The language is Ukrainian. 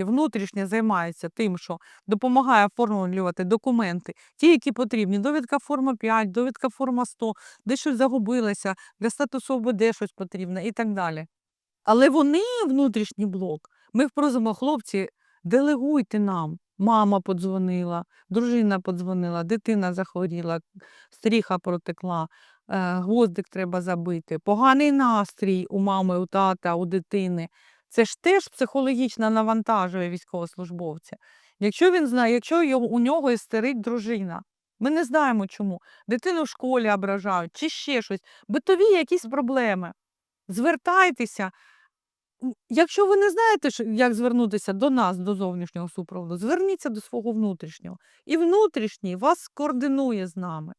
внутрішнє займається тим, що допомагає оформлювати документи, ті, які потрібні. Довідка форма 5, довідка форма 100, де щось загубилося, для статусу ОБД щось потрібне і так далі. Але вони, внутрішній блок, ми просимо, хлопці, делегуйте нам. Мама подзвонила, дружина подзвонила, дитина захворіла, стріха протекла, е, гвоздик треба забити, поганий настрій у мами, у тата, у дитини. Це ж теж психологічно навантажує військовослужбовця. Якщо він знає, якщо його, у нього істерить дружина, ми не знаємо чому. Дитину в школі ображають чи ще щось, битові якісь проблеми. Звертайтеся. Якщо ви не знаєте, як звернутися до нас, до зовнішнього супроводу, зверніться до свого внутрішнього. І внутрішній вас координує з нами.